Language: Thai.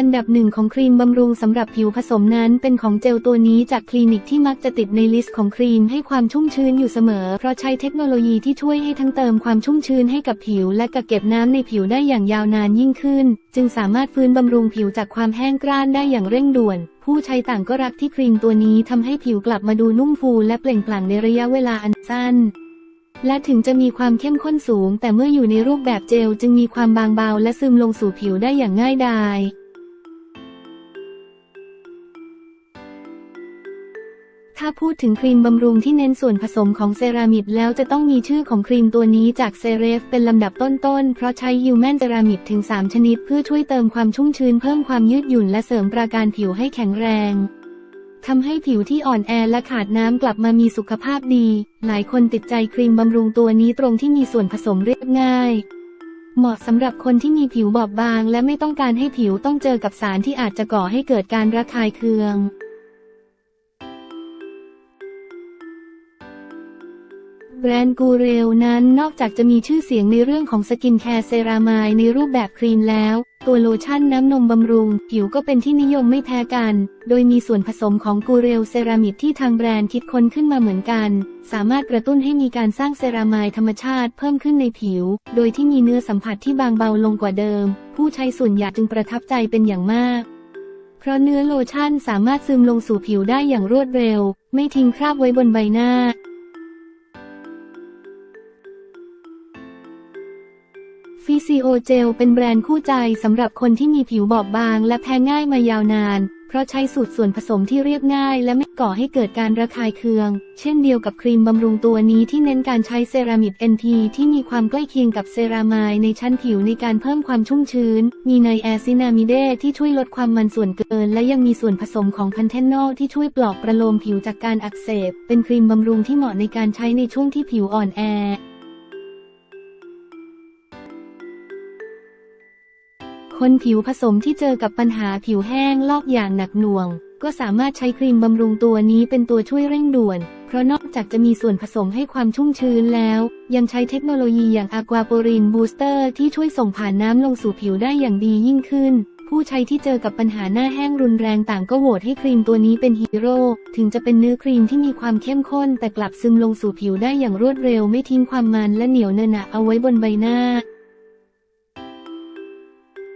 อันดับหนึ่งของครีมบำรุงสำหรับผิวผสมนั้นเป็นของเจลตัวนี้จากคลินิกที่มักจะติดในลิสต์ของครีมให้ความชุ่มชื้นอยู่เสมอ เพราะใช้เทคโนโลยีที่ช่วยให้ทั้งเติมความชุ่มชื้นให้กับผิว และกักเก็บน้ำในผิวได้อย่างยาวนานยิ่งขึ้น จึงสามารถฟื้นบำรุงผิวจากความแห้งกร้านได้อย่างเร่งด่วนผู้ใช้ต่างก็รักที่ครีมตัวนี้ทำให้ผิวกลับมาดูนุ่มฟูและเปล่งปลั่งในระยะเวลาอันสั้น และถึงจะมีความเข้มข้นสูง แต่เมื่ออยู่ในรูปแบบเจลจึงมีความบางเบาและซึมลงสู่ผิวได้อย่างง่ายดาย ถ้าพูดถึงครีมบำรุงที่เน้นส่วนผสมของเซรามิดแล้วจะต้องมีชื่อของครีมตัวนี้จากเซเรฟเป็นลำดับต้นๆ เพราะใช้ยูแมนเซรามิดถึง 3 ชนิดเพื่อช่วยเติมความชุ่มชื้นเพิ่มความยืดหยุ่นและเสริมปราการผิวให้แข็งแรงทำให้ผิวที่อ่อนแอและขาดน้ำกลับมามีสุขภาพดี หลายคนติดใจครีมบำรุงตัวนี้ตรงที่มีส่วนผสมเรียบง่าย เหมาะสำหรับคนที่มีผิวบอบบาง และไม่ต้องการให้ผิวต้องเจอกับสารที่อาจจะก่อให้เกิดการระคายเคือง แบรนด์กูเรลนั้นนอกจากจะมีชื่อเสียงในเรื่องของสกินแคร์เซรามายในรูปแบบครีมแล้ว ตัวโลชั่นน้ำนมบำรุง ผิวก็เป็นที่นิยมไม่แพ้กัน โดยมีส่วนผสมของกูเรลเซรามิดที่ทางแบรนด์คิดค้นขึ้นมาเหมือนกัน สามารถกระตุ้นให้มีการสร้างเซรามายธรรมชาติเพิ่มขึ้นในผิว โดยที่มีเนื้อสัมผัสที่บางเบาลงกว่าเดิม ผู้ใช้ส่วนใหญ่จึงประทับใจเป็นอย่างมากเพราะเนื้อโลชั่นสามารถซึมลงสู่ผิวได้อย่างรวดเร็ว ไม่ทิ้งคราบไว้บนใบหน้า ฟิซิโอเจลเป็นแบรนด์คู่ใจสำหรับคนที่มีผิวบอบบาง และแพ้ง่ายมายาวนาน เพราะใช้สูตรส่วนผสมที่เรียบง่าย และไม่ก่อให้เกิดการระคายเคือง เช่นเดียวกับครีมบำรุงตัวนี้ที่เน้นการใช้เซรามิด NP ที่มีความใกล้เคียงกับเซรามายในชั้นผิวในการเพิ่มความชุ่มชื้น มีไนแอซินามิเดที่ช่วยลดความมันส่วนเกิน และยังมีส่วนผสมของพันเทนนอลที่ช่วยปลอบประโลมผิวจากการอักเสบ เป็นครีมบำรุงที่เหมาะในการใช้ในช่วงที่ผิวอ่อนแอ คนผิวผสมที่เจอกับปัญหาผิวแห้งลอกอย่างหนักหน่วง ก็สามารถใช้ครีมบำรุงตัวนี้เป็นตัวช่วยเร่งด่วน เพราะนอกจากจะมีส่วนผสมให้ความชุ่มชื้นแล้ว ยังใช้เทคโนโลยีอย่างอะควาโปรินบูสเตอร์ที่ช่วยส่งผ่านน้ำลงสู่ผิวได้อย่างดียิ่งขึ้นผู้ใช้ที่เจอกับปัญหาหน้าแห้งรุนแรงต่างก็โหวตให้ครีมตัวนี้เป็นฮีโร่ ถึงจะเป็นเนื้อครีมที่มีความเข้มข้นแต่กลับซึมลงสู่ผิวได้อย่างรวดเร็วไม่ทิ้งความมันและเหนียวเนอะหนะเอาไว้บนใบหน้า